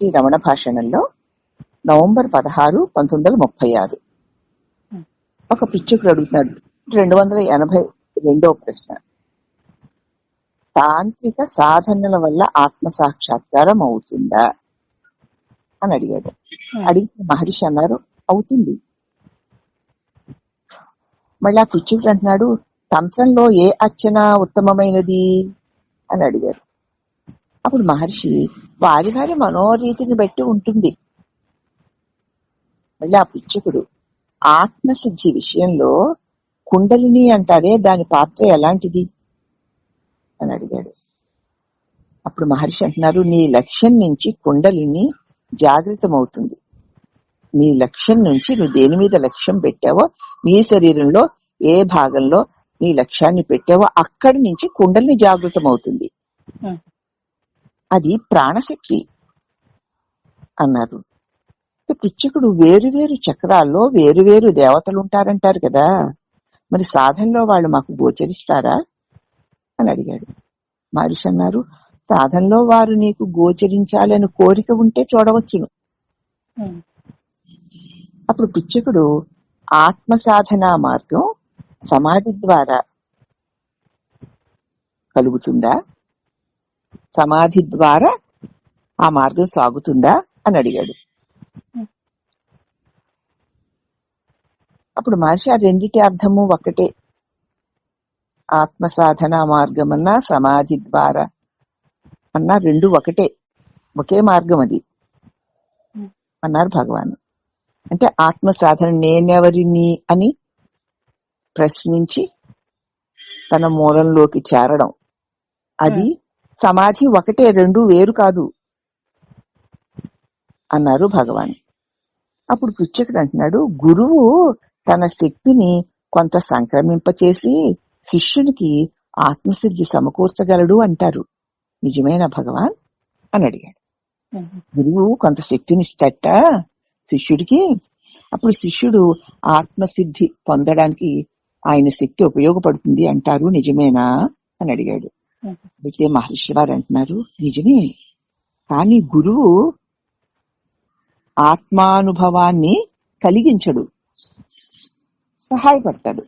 Shri Ramana భాషణంలో November పదహారు పంతొమ్మిది వందల ముప్పై ఆరు. ఒక పిచ్చుకుడు అడుగుతున్నాడు రెండు వందల ఎనభై రెండో ప్రశ్న. తాంత్రిక సాధనల వల్ల ఆత్మ సాక్షాత్కారం అవుతుందా? అని అడిగాడు. ఉమ్. అడిగితే మహర్షి అన్నారు అవుతుంది. మళ్ళీ ఆ పిచ్చుకుడు అంటున్నాడు తంత్రంలో ఏ అర్చన ఉత్తమమైనది? అని అడిగారు అప్పుడు మహర్షి వారి వారి మనోరీతిని బట్టి ఉంటుంది. మళ్ళీ ఆ పిచ్చుకుడు ఆత్మశుద్ధి విషయంలో కుండలిని అంటారే దాని పాత్ర ఎలాంటిది? అని అడిగాడు. అప్పుడు మహర్షి అంటున్నారు నీ లక్ష్యం నుంచి కుండలిని జాగృతమవుతుంది. నీ లక్ష్యం నుంచి నువ్వు దేని మీద లక్ష్యం పెట్టావో నీ శరీరంలో ఏ భాగంలో నీ లక్ష్యాన్ని పెట్టావో అక్కడి నుంచి కుండలిని జాగృతమవుతుంది. అవుతుంది అది ప్రాణశక్తి అన్నారు. పిచ్చుకుడు వేరు వేరు చక్రాల్లో వేరు వేరు దేవతలు ఉంటారంటారు కదా. మరి సాధనలో వాళ్ళు మాకు గోచరిస్తారా? అని అడిగాడు. మహర్షి అన్నారు సాధనలో వారు నీకు గోచరించాలని కోరిక ఉంటే చూడవచ్చును. అప్పుడు పిచ్చకుడు ఆత్మ సాధన మార్గం సమాధి ద్వారా కలుగుతుందా? సమాధి ద్వారా ఆ మార్గం సాగుతుందా అని అడిగాడు. అప్పుడు మహర్షి ఆ రెండిటి అర్థము ఒకటే ఆత్మ సాధన మార్గం అన్నా సమాధి ద్వారా అన్నా రెండు ఒకటే. ఒకే మార్గం అది. అన్నారు భగవాన్. అంటే ఆత్మ సాధన నేనెవరిని అని ప్రశ్నించి తన మూలంలోకి చేరడం. అది సమాధి ఒకటే రెండు వేరు కాదు. అన్నారు భగవాన్. అప్పుడు పుచ్చకుడు అంటున్నాడు గురువు తన శక్తిని కొంత సంక్రమింపచేసి శిష్యునికి ఆత్మసిద్ధి సమకూర్చగలడు అంటారు. నిజమేనా భగవాన్? అని అడిగాడు. గురువు కొంత శక్తిని ఇస్తట శిష్యుడికి? అప్పుడు శిష్యుడు ఆత్మసిద్ధి పొందడానికి ఆయన శక్తి ఉపయోగపడుతుంది అంటారు నిజమేనా? అని అడిగాడు. అయితే మహర్షి వారు అంటున్నారు నిజమే. కానీ గురువు ఆత్మానుభవాన్ని కలిగించడు సహాయపడతాడు.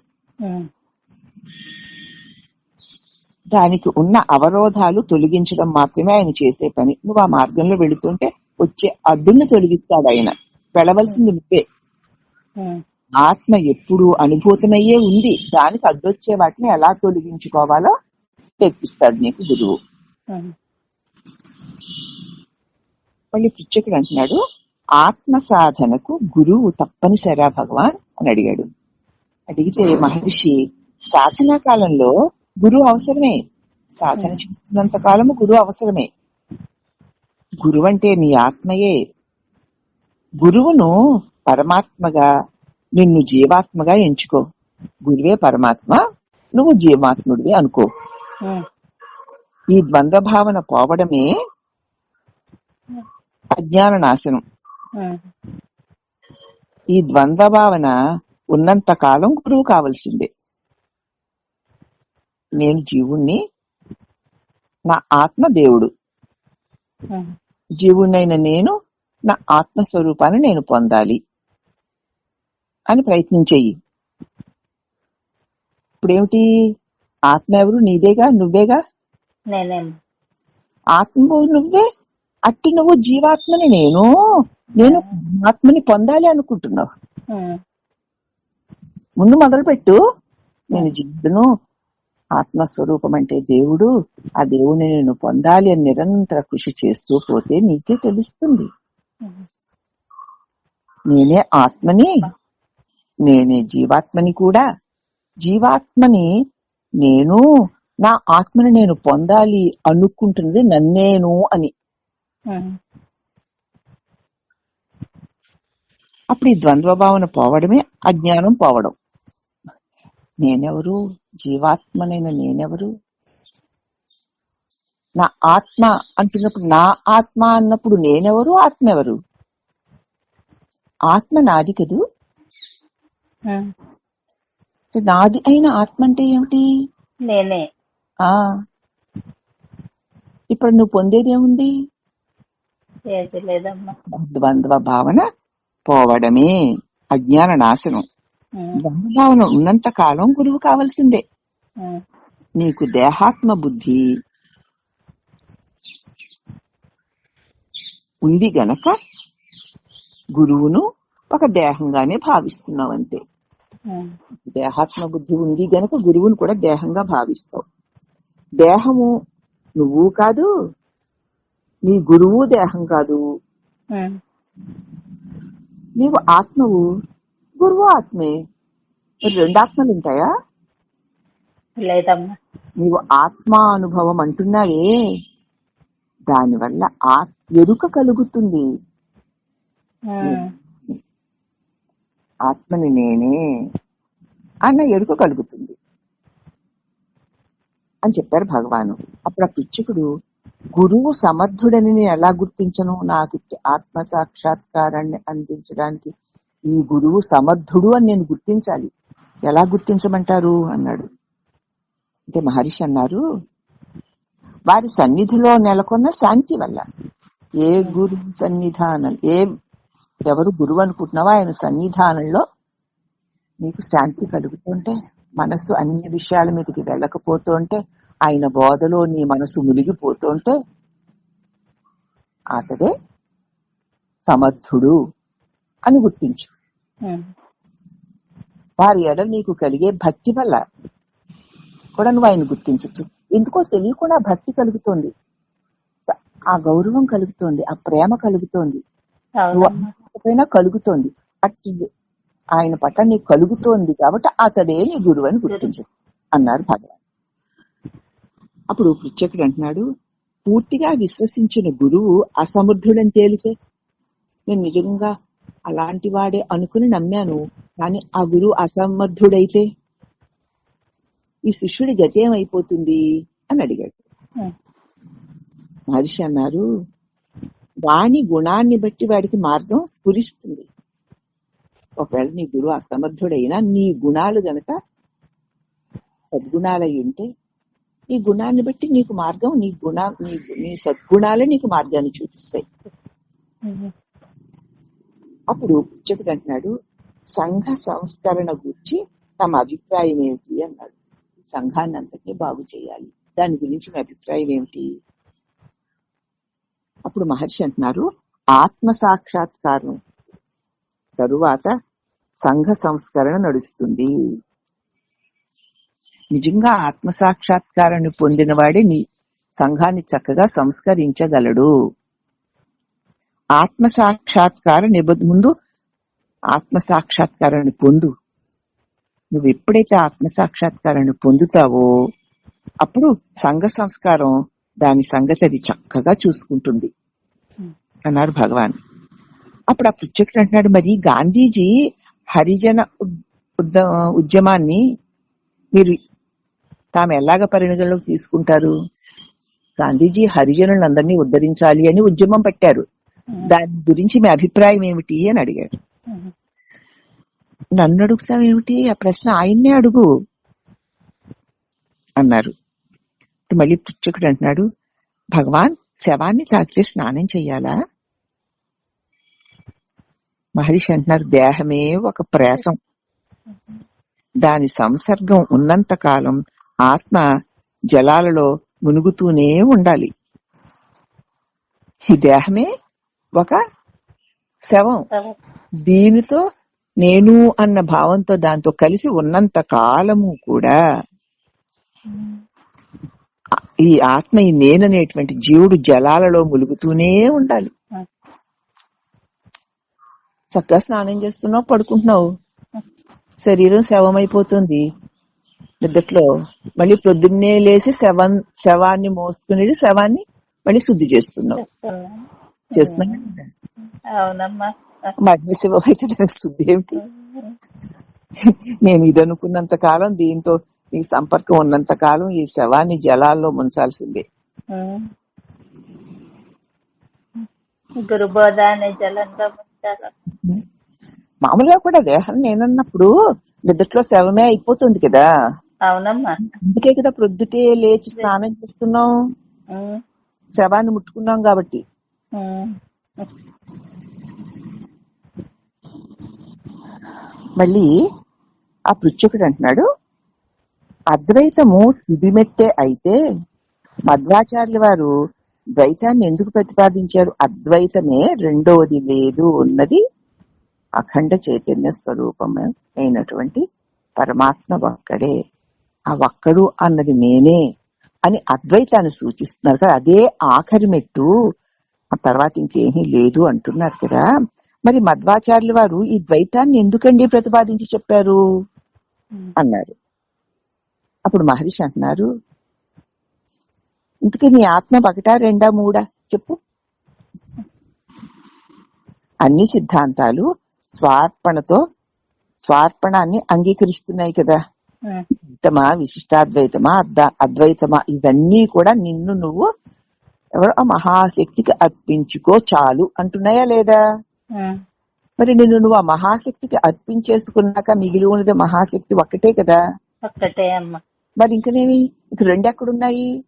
దానికి ఉన్న అవరోధాలు తొలగించడం మాత్రమే ఆయన చేసే పని. నువ్వు ఆ మార్గంలో వెళుతుంటే వచ్చే అడ్డుని తొలగిస్తాడు ఆయన. వెళ్ళవలసింది నువ్వే. ఆత్మ ఎప్పుడు అనుభూతమయ్యే ఉంది. దానికి అడ్డొచ్చే వాటిని ఎలా తొలగించుకోవాలో తెప్పిస్తాడు నీకు గురువు. మళ్ళీ పిచ్చకుడు అంటున్నాడు ఆత్మ సాధనకు గురువు తప్పనిసరా భగవాన్ అని అడిగాడు. అడిగితే మహర్షి సాధనా కాలంలో గురువు అవసరమే. సాధన చేస్తున్నంత కాలము గురువు అవసరమే. గురువు అంటే నీ ఆత్మయే. గురువును పరమాత్మగా నిన్ను జీవాత్మగా ఎంచుకో. గురువే పరమాత్మ నువ్వు జీవాత్ముడివి అనుకో. ఈ ద్వంద్వ భావన పోవడమే అజ్ఞాన నాశనం. ఈ ద్వంద్వ భావన ఉన్నంత కాలం గురువు కావలసిందే. నేను జీవుణ్ణి నా ఆత్మ దేవుడు. జీవుణ్ణైన నేను నా ఆత్మస్వరూపాన్ని నేను పొందాలి అని ప్రయత్నించేయి. ఇప్పుడేమిటి? ఆత్మ ఎవరు? నీదేగా? నువ్వేగా? ఆత్మ నువ్వే? అట్టి నువ్వు జీవాత్మని నేను. నేను ఆత్మని పొందాలి అనుకుంటున్నావు. ముందు మొదలుపెట్టు. నేను జీవుడును. ఆత్మస్వరూపం అంటే దేవుడు. ఆ దేవుడిని నేను పొందాలి అని నిరంతర కృషి చేస్తూ పోతే నీకే తెలుస్తుంది. నేనే ఆత్మని. నేనే జీవాత్మని కూడా. జీవాత్మని నేను నా ఆత్మని నేను పొందాలి అనుకుంటున్నది నన్నేను అని. అప్పుడు ఈ ద్వంద్వ భావన పోవడమే అజ్ఞానం పోవడం. నేనెవరు? జీవాత్మనైన నేనెవరు? నా ఆత్మ అంటున్నప్పుడు నా ఆత్మ అన్నప్పుడు నేనెవరు? ఆత్మ ఎవరు ఆత్మ నాది కదూ. నాది అయిన ఆత్మ అంటే ఏమిటి? నేనే. ఆ. ఇప్పుడు నువ్వు పొందేది ఏముంది? ద్వంద్వ భావన పోవడమే అజ్ఞాన నాశనం. భావన ఉన్నంత కాలం గురువు కావాల్సిందే. నీకు దేహాత్మ బుద్ధి ఉంది గనక గురువును ఒక దేహంగానే భావిస్తున్నావు అంతే ఉమ్, దేహాత్మ బుద్ధి ఉంది గనక గురువును కూడా దేహంగా భావిస్తావు. దేహము నువ్వు కాదు నీ గురువు దేహం కాదు. నీవు ఆత్మవు గురువు ఆత్మే. రెండు ఆత్మలు ఉంటాయా లేదమ్మా. నీవు ఆత్మ అనుభవం అంటున్నావే. దానివల్ల ఆ ఎరుక కలుగుతుంది. ఆత్మని నేనే అన్న ఎరుక కలుగుతుంది. అని చెప్పారు భగవాను. అప్పుడు ఆ పిచ్చుకుడు గురువు సమర్థుడని నేను ఎలా గుర్తించను? నాకు ఆత్మ సాక్షాత్కారాన్ని అందించడానికి ఈ గురువు సమర్థుడు అని నేను గుర్తించాలి. ఎలా గుర్తించమంటారు? అన్నాడు. అంటే మహర్షి అన్నారు వారి సన్నిధిలో నెలకొన్న శాంతి వల్ల ఏ గురువు సన్నిధానం ఏ ఎవరు గురువు అనుకుంటున్నావో ఆయన సన్నిధానంలో నీకు శాంతి కలుగుతుంటే మనస్సు అన్ని విషయాల మీదకి వెళ్ళకపోతుంటే ఆయన బోధలో నీ మనసు మునిగిపోతుంటే అతడే సమర్థుడు అని గుర్తించు. ఉమ్, వారి ఎడ నీకు కలిగే భక్తి వల్ల కూడా నువ్వు ఆయన గుర్తించచ్చు. ఎందుకో తెలియకుండా భక్తి కలుగుతోంది. ఆ గౌరవం కలుగుతోంది ఆ ప్రేమ కలుగుతోంది. పైన కలుగుతోంది. అట్టి ఆయన పట్ల నీకు కలుగుతోంది కాబట్టి అతడే నీ గురువు అని గుర్తించు అన్నారు భగవాన్. అప్పుడు పృచ్చకుడు అంటున్నాడు పూర్తిగా విశ్వసించిన గురువు అసమర్థుడని తేలితే నేను నిజంగా అలాంటి వాడే అనుకుని నమ్మాను కానీ ఆ గురువు అసమర్థుడైతే? ఈ శిష్యుడి గతి ఏమైపోతుంది? అని అడిగాడు. మహర్షి అన్నారు వాని గుణాన్ని బట్టి వాడికి మార్గం స్ఫురిస్తుంది. ఒకవేళ నీ గురువు అసమర్థుడైనా నీ గుణాలు గనక సద్గుణాలై ఉంటే నీ గుణాన్ని బట్టి నీకు మార్గం నీ గుణ నీ నీ సద్గుణాలే నీకు మార్గాన్ని చూపిస్తాయి. అప్పుడు చెకుడు అంటున్నాడు సంఘ సంస్కరణ గురించి తమ అభిప్రాయం ఏమిటి అన్నాడు సంఘాన్ని అంతటినీ బాగు చేయాలి. దాని గురించి మీ అభిప్రాయం ఏమిటి అప్పుడు మహర్షి అంటున్నారు ఆత్మ సాక్షాత్కారం. తరువాత సంఘ సంస్కరణ నడుస్తుంది. నిజంగా ఆత్మ సాక్షాత్కారాన్ని పొందిన వాడే నీ సంఘాన్ని చక్కగా సంస్కరించగలడు. ఆత్మ సాక్షాత్కార నిబద్ధ ముందు ఆత్మ సాక్షాత్కారాన్ని పొందు. నువ్వు ఎప్పుడైతే ఆత్మ సాక్షాత్కారాన్ని పొందుతావో అప్పుడు సంఘ సంస్కారం దాని సంగతి అది చక్కగా చూసుకుంటుంది. ఉమ్, అన్నారు భగవాన్. అప్పుడు ఆ పృచ్చకుడు అంటున్నాడు మరి గాంధీజీ హరిజన ఉద్యమాన్ని మీరు తాము ఎలాగ పరిగణలోకి తీసుకుంటారు? గాంధీజీ హరిజనులందరినీ ఉద్ధరించాలి అని ఉద్యమం పెట్టారు. ఉమ్, దాని గురించి మీ అభిప్రాయం ఏమిటి? అని అడిగాడు. ఉమ్, నన్ను అడుగుతావు ఏమిటి ఆ ప్రశ్న ఆయన్నే అడుగు అన్నారు. ఇప్పుడు మళ్ళీ తుచ్చుకుడు అంటున్నాడు భగవాన్ శవాన్ని తాకితే స్నానం చెయ్యాలా? మహర్షి అంటున్నారు దేహమే ఒక ప్రేతం దాని సంసర్గం ఉన్నంత కాలం ఆత్మ జలాలలో మునుగుతూనే ఉండాలి. ఈ దేహమే ఒక శవం. దీనితో నేను అన్న భావంతో దాంతో కలిసి ఉన్నంత కాలము కూడా ఈ ఆత్మ ఈ నేననేటువంటి జీవుడు జలాలలో ములుగుతూనే ఉండాలి. చక్కగా స్నానం చేస్తున్నావు పడుకుంటున్నావు. శరీరం శవమైపోతుంది. నిద్దట్లో మళ్ళీ ప్రొద్దున్నే లేచి శవం శవాన్ని మోసుకుని శవాన్ని మళ్ళీ శుద్ధి చేస్తున్నావు. చేస్తున్నా మగ్ని శవం అయితే నాకు శుద్ధి ఏమిటి? నేను ఇది అనుకున్నంత కాలం దీంతో ఈ సంపర్కం ఉన్నంత కాలం ఈ శవాన్ని జలాల్లో ముంచాల్సిందే. అనే ముంచాల? మామూలుగా కూడా దేహం నేనన్నప్పుడు నిద్దట్లో శవమే అయిపోతుంది కదా. అవునమ్మా. అందుకే కదా ప్రొద్దుటే లేచి స్నానం చేస్తున్నాం. శవాన్ని ముట్టుకున్నాం కాబట్టి. మళ్ళీ ఆ పృచ్ఛకుడు అంటున్నాడు అద్వైతము తుదిమెట్టే అయితే మధ్వాచార్యుల వారు ద్వైతాన్ని ఎందుకు ప్రతిపాదించారు? అద్వైతమే రెండవది లేదు ఉన్నది అఖండ చైతన్య స్వరూపము అయినటువంటి పరమాత్మ ఒక్కడే. ఆ ఒక్కడు అన్నది నేనే అని అద్వైతాన్ని సూచిస్తున్నారు కదా అదే ఆఖరి మెట్టు. ఆ తర్వాత ఇంకేమీ లేదు అంటున్నారు కదా. మరి మధ్వాచార్యుల వారు ఈ ద్వైతాన్ని ఎందుకండి ప్రతిపాదించి చెప్పారు? అన్నారు. అప్పుడు మహర్షి అంటున్నారు ఇంతకీ నీ ఆత్మ ఒకటా రెండా మూడా? చెప్పు. అన్ని సిద్ధాంతాలు స్వార్పణతో స్వార్పణాన్ని అంగీకరిస్తున్నాయి కదా. ద్వైతమా విశిష్టాద్వైతమా అద్ద- అద్వైతమా? ఇవన్నీ కూడా నిన్ను నువ్వు ఎవరో ఆ మహాశక్తికి అర్పించుకో చాలు అంటున్నాయా లేదా? మరి నిన్ను నువ్వు ఆ మహాశక్తికి అర్పించేసుకున్నాక మిగిలి ఉన్నది మహాశక్తి ఒక్కటే కదా? ఒక్కటే అమ్మ. మరి ఇంకనేమి ఇంక రెండు ఎక్కడున్నాయి?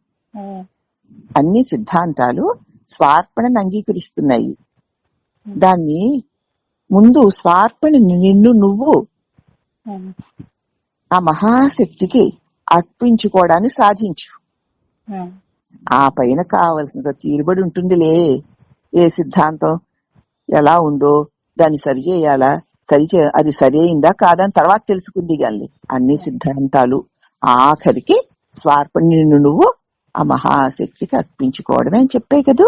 అన్ని సిద్ధాంతాలు స్వార్పణను అంగీకరిస్తున్నాయి. దాన్ని ముందు స్వార్పణ నిన్ను నువ్వు ఆ. మహాశక్తికి అర్పించుకోవడాన్ని సాధించు. ఆ. పైన కావలసినంత తీరుబడి ఉంటుందిలే. ఏ సిద్ధాంతం? ఎలా ఉందో? దాన్ని సరి చేయాలా? సరి అది సరి అయిందా? కాదని తర్వాత తెలుసుకుంది గాని అన్ని సిద్ధాంతాలు. ఆఖరికి స్వార్పణ్యుని నువ్వు ఆ మహాశక్తికి అర్పించుకోవడమే అని చెప్పే కదూ?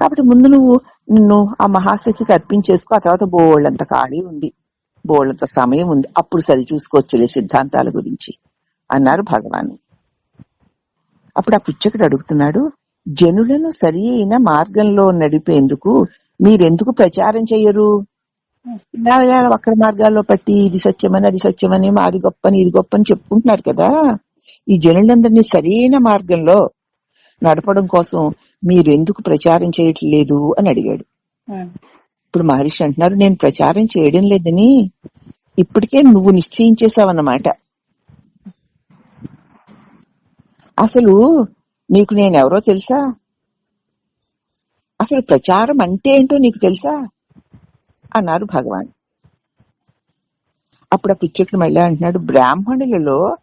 కాబట్టి ముందు నువ్వు నిన్ను ఆ మహాశక్తికి అర్పించేసుకో ఆ తర్వాత బోళ్ళంత ఖాళీ ఉంది బోళ్ళంత సమయం ఉంది అప్పుడు సరి చూసుకోవచ్చులే సిద్ధాంతాల గురించి అన్నారు భగవాన్. అప్పుడు ఆ పిచ్చకుడు అడుగుతున్నాడు జనులను సరి అయిన మార్గంలో నడిపేందుకు మీరెందుకు ప్రచారం చెయ్యరు? వక్ర మార్గాల్లో పట్టి ఇది సత్యమని అది సత్యమని మాది గొప్పని ఇది గొప్పని చెప్పుకుంటున్నారు కదా. ఈ జనులందరినీ సరైన మార్గంలో నడపడం కోసం మీరెందుకు ప్రచారం చేయట్లేదు అని అడిగాడు. ఇప్పుడు మహర్షి అంటున్నారు నేను ప్రచారం చేయడం లేదని. ఇప్పటికే నువ్వు నిశ్చయించేసావన్నమాట అసలు నీకు నేను ఎవరో తెలుసా? అసలు ప్రచారం అంటే ఏంటో నీకు తెలుసా? అన్నారు భగవాన్. అప్పుడు ఆ పిచ్చకుడు మళ్ళీ అంటున్నాడు బ్రాహ్మణులలో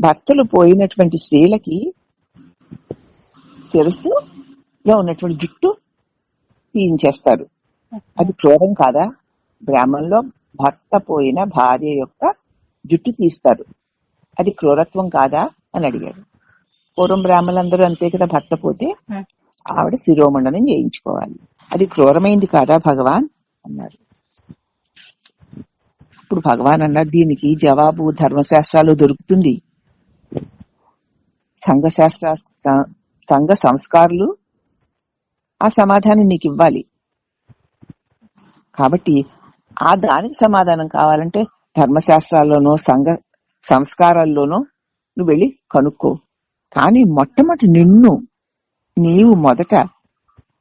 భర్తలు పోయినటువంటి స్త్రీలకి శిరస్సులో ఉన్నటువంటి జుట్టు తీయించేస్తారు. అది క్రూరం కాదా? బ్రాహ్మణులో భర్త పోయిన భార్య యొక్క జుట్టు తీస్తారు. అది క్రూరత్వం కాదా? అని అడిగాడు. పూర్వం బ్రాహ్మణులందరూ అంతే కదా భర్త పోతే? ఆవిడ శిరోమండనం చేయించుకోవాలి. అది క్రూరమైంది కాదా భగవాన్? అన్నారు. ఇప్పుడు భగవాన్ అన్నారు దీనికి జవాబు ధర్మశాస్త్రాలు దొరుకుతుంది. సంఘ శాస్త్ర సంఘ సంస్కారాలు ఆ సమాధానం నీకు ఇవ్వాలి. కాబట్టి ఆ దానికి సమాధానం కావాలంటే ధర్మశాస్త్రాల్లోనో సంఘ సంస్కారాల్లోనో నువ్వు వెళ్ళి కనుక్కో. కానీ మొట్టమొదటి నిన్ను నీవు మొదట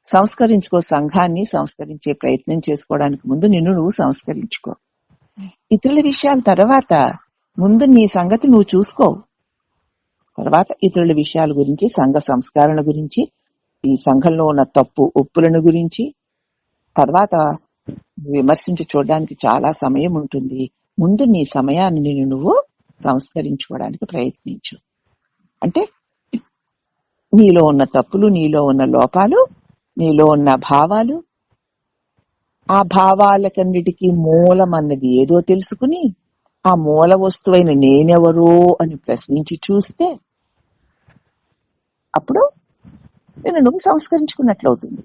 సంస్కరించుకో సంఘాన్ని సంస్కరించే ప్రయత్నం చేసుకోవడానికి ముందు నిన్ను నువ్వు సంస్కరించుకో. ఇతరుల విషయాల తర్వాత ముందు నీ సంగతి నువ్వు చూసుకో. తర్వాత ఇతరుల విషయాల గురించి సంఘ సంస్కరణ గురించి ఈ సంఘంలో ఉన్న తప్పు ఒప్పులను గురించి తర్వాత విమర్శించి చూడడానికి చాలా సమయం ఉంటుంది. ముందు నీ సమయాన్ని నిన్ను నువ్వు సంస్కరించుకోవడానికి ప్రయత్నించు. అంటే నీలో ఉన్న తప్పులు నీలో ఉన్న లోపాలు నీలో ఉన్న భావాలు ఆ భావాలకన్నిటికీ మూలం అన్నది ఏదో తెలుసుకుని ఆ మూల వస్తువైన నేనెవరో అని ప్రశ్నించి చూస్తే అప్పుడు నేను నువ్వు సంస్కరించుకున్నట్లు అవుతుంది.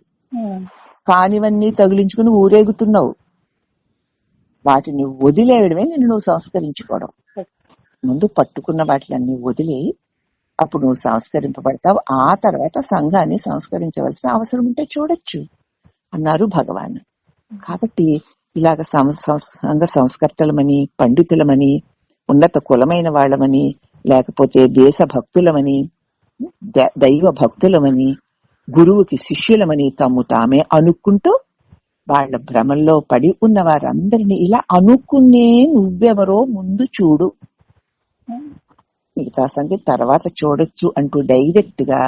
కానివన్నీ తగిలించుకుని ఊరేగుతున్నావు. వాటిని వదిలేయడమే నిన్ను నువ్వు సంస్కరించుకోవడం. ముందు పట్టుకున్న వాటిలన్నీ వదిలి అప్పుడు నువ్వు సంస్కరింపబడతావు. ఆ తర్వాత సంఘాన్ని సంస్కరించవలసిన అవసరం ఉంటే చూడొచ్చు అన్నారు భగవాన్. కాబట్టి ఇలాగ సంఘ సంస్కర్తలమని పండితులమని ఉన్నత కులమైన వాళ్ళమని లేకపోతే దేశ భక్తులమని ద- దైవ భక్తులమని గురువుకి శిష్యులమని తమ్ము తామే అనుకుంటూ వాళ్ళ భ్రమంలో పడి ఉన్న వారందరినీ ఇలా అనుకునే నువ్వెవరో ముందు చూడు. మిగతా సంగతి తర్వాత చూడొచ్చు అంటూ డైరెక్ట్గా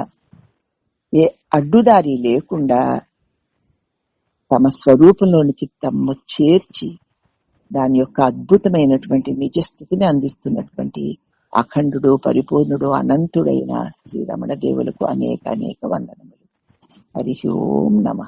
ఏ అడ్డుదారి లేకుండా తమ స్వరూపంలోనికి తమ్ము చేర్చి దాని యొక్క అద్భుతమైనటువంటి నిజస్థితిని అందిస్తున్నటువంటి అఖండుడు పరిపూర్ణుడు అనంతుడైన శ్రీరమణ దేవులకు అనేక అనేక వందనములు. హరి ఓం నమ.